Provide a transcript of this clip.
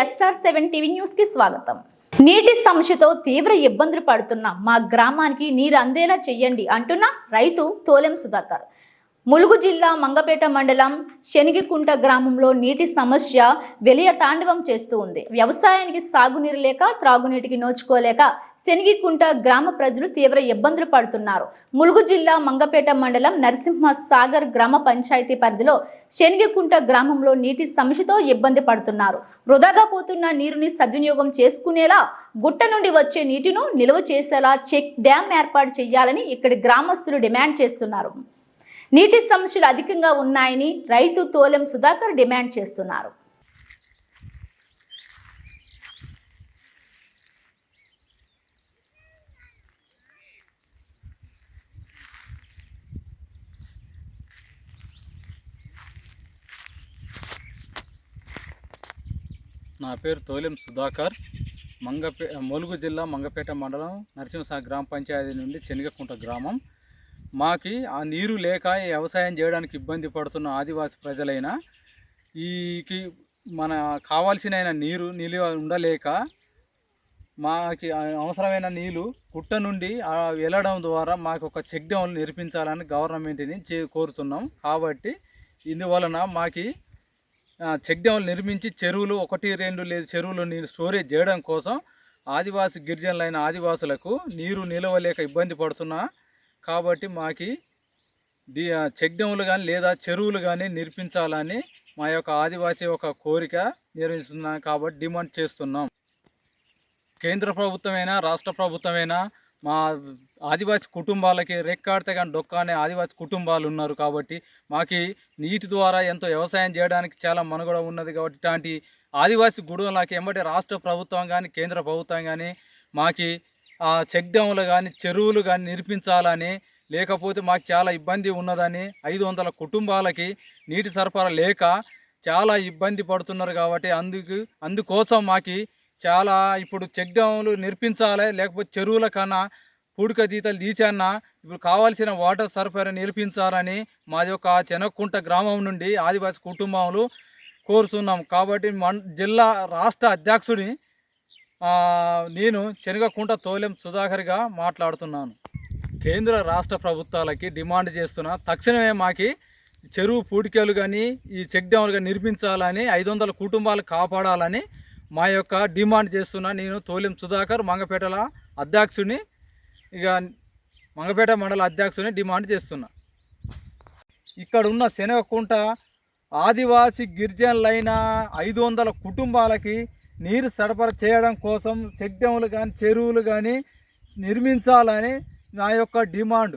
SR seven TV న్యూస్కి స్వాగతం. నీటి సమస్యతో తీవ్ర ఇబ్బందులు పడుతున్న మా గ్రామానికి నీరు అందేలా చెయ్యండి అంటున్న రైతు తోలెం సుధాకర్. ములుగు జిల్లా మంగపేట మండలం శనిగికుంట గ్రామంలో నీటి సమస్య వెలియ తాండవం చేస్తూ ఉంది. వ్యవసాయానికి సాగునీరు లేక త్రాగునీటికి నోచుకోలేక శనిగికుంట గ్రామ ప్రజలు తీవ్ర ఇబ్బందులు పడుతున్నారు. ములుగు జిల్లా మంగపేట మండలం నరసింహ సాగర్ గ్రామ పంచాయతీ పరిధిలో శనిగికుంట గ్రామంలో నీటి సమస్యతో ఇబ్బంది పడుతున్నారు. వృధాగా పోతున్న నీరుని సద్వినియోగం చేసుకునేలా గుట్ట నుండి వచ్చే నీటిను నిల్వ చేసేలా చెక్ డ్యాం ఏర్పాటు చేయాలని ఇక్కడి గ్రామస్తులు డిమాండ్ చేస్తున్నారు. నీటి సమస్యలు అధికంగా ఉన్నాయని రైతు తోలెం సుధాకర్ డిమాండ్ చేస్తున్నారు. నా పేరు తోలెం సుధాకర్. మంగపే ములుగు జిల్లా మంగపేట మండలం నరసింహసాగర్ గ్రామ పంచాయతీ నుండి శనగకుంట గ్రామం. మాకి ఆ నీరు లేక వ్యవసాయం చేయడానికి ఇబ్బంది పడుతున్న ఆదివాసి ప్రజలైన ఈకి మన కావాల్సిన నీరు నిలువ ఉండలేక మాకి అవసరమైన నీళ్ళు కుట్ట నుండి వెళ్ళడం ద్వారా మాకు ఒక చెక్ డ్యాములు నిర్మించాలని గవర్నమెంట్ని చే కోరుతున్నాం. కాబట్టి ఇందువలన మాకి చెక్ డ్యాములు నిర్మించి చెరువులు ఒకటి రెండు లేదు చెరువులు నీరు స్టోరేజ్ చేయడం కోసం ఆదివాసి గిరిజనులైన ఆదివాసులకు నీరు నిలవలేక ఇబ్బంది పడుతున్నా కాబట్టి మాకి ది చెక్ డ్యాములు కానీ లేదా చెరువులు కానీ నిర్మించాలని మా యొక్క ఆదివాసీ ఒక కోరిక నిర్వహిస్తున్నాం కాబట్టి డిమాండ్ చేస్తున్నాం. కేంద్ర ప్రభుత్వమైనా రాష్ట్ర ప్రభుత్వమైనా మా ఆదివాసి కుటుంబాలకి రెక్కాడితే కానీ డొక్క అనే ఆదివాసి కుటుంబాలు ఉన్నారు కాబట్టి మాకి నీటి ద్వారా ఎంతో వ్యవసాయం చేయడానికి చాలా మనుగడ ఉన్నది కాబట్టి ఇలాంటి ఆదివాసి గుడులకి ఎంబటి రాష్ట్ర ప్రభుత్వం కానీ కేంద్ర ప్రభుత్వం కానీ మాకి చెక్ డ్యాములు కానీ చెరువులు కానీ నిర్మించాలని లేకపోతే మాకు చాలా ఇబ్బంది ఉన్నదని ఐదు వందల కుటుంబాలకి నీటి సరఫరా లేక చాలా ఇబ్బంది పడుతున్నారు కాబట్టి అందుకు అందుకోసం మాకు చాలా ఇప్పుడు చెక్ డ్యాములు నిర్మించాలి లేకపోతే చెరువుల కన్నా పూడిక తీతలు తీసన్నా ఇప్పుడు కావాల్సిన వాటర్ సరఫరా నిలిపించాలని మాది ఒక చెనక్కుంట గ్రామం నుండి ఆదివాసి కుటుంబాలు కోరుతున్నాం. కాబట్టి మన జిల్లా రాష్ట్ర అధ్యక్షుడిని నేను శనగకుంట తోలెం సుధాకర్గా మాట్లాడుతున్నాను. కేంద్ర రాష్ట్ర ప్రభుత్వాలకి డిమాండ్ చేస్తున్నా తక్షణమే మాకి చెరువు పూడికలు కానీ ఈ చెక్ డ్యాములు కానీ నిర్మించాలని ఐదు వందల కుటుంబాలు కాపాడాలని మా యొక్క డిమాండ్ చేస్తున్నా. నేను తోలెం సుధాకర్ మంగపేటల అధ్యక్షుని ఇక మంగపేట మండల అధ్యక్షుని డిమాండ్ చేస్తున్నా. ఇక్కడ ఉన్న శనగకుంట ఆదివాసి గిరిజనులైన ఐదు వందల కుటుంబాలకి నీరు సరఫరా చేయడం కోసం చెక్ డ్యాములు కానీ చెరువులు కానీ నిర్మించాలని నా యొక్క డిమాండ్.